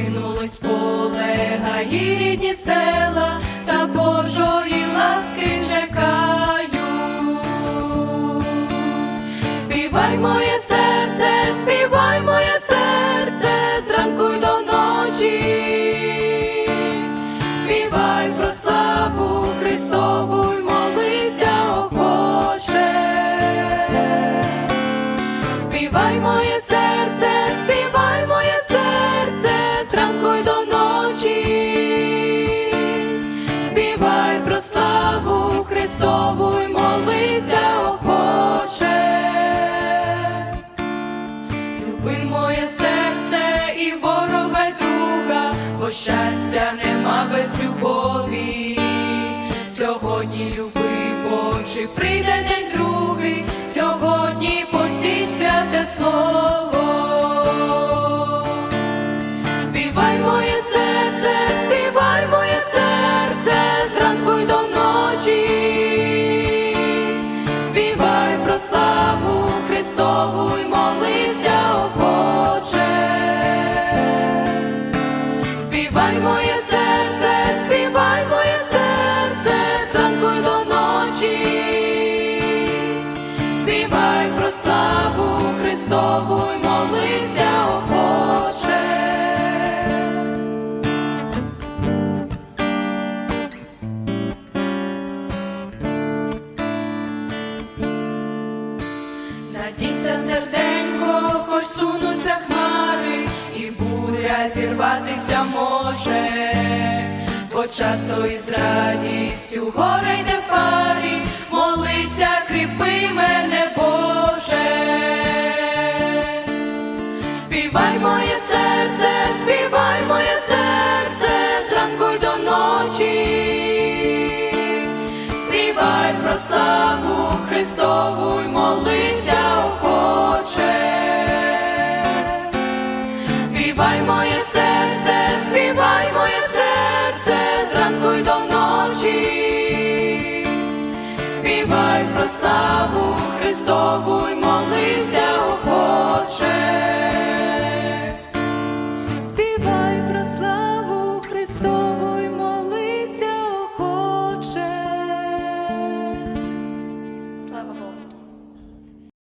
Прокинулось поле гаї рідні села та по. Щастя нема без любові, сьогодні люби, бо чи прийде день друг. Богу й охоче. Надійся, серденько, хоч сунуться хмари, і буря зірватися може, бо часто із радістю горе йде в. Співай моє серце, співай моє серце, зранку й до ночі, співай про славу Христову й молися охоче, співай моє серце, співай моє серце, зранку й до ночі, співай про славу Христову й молися охоче.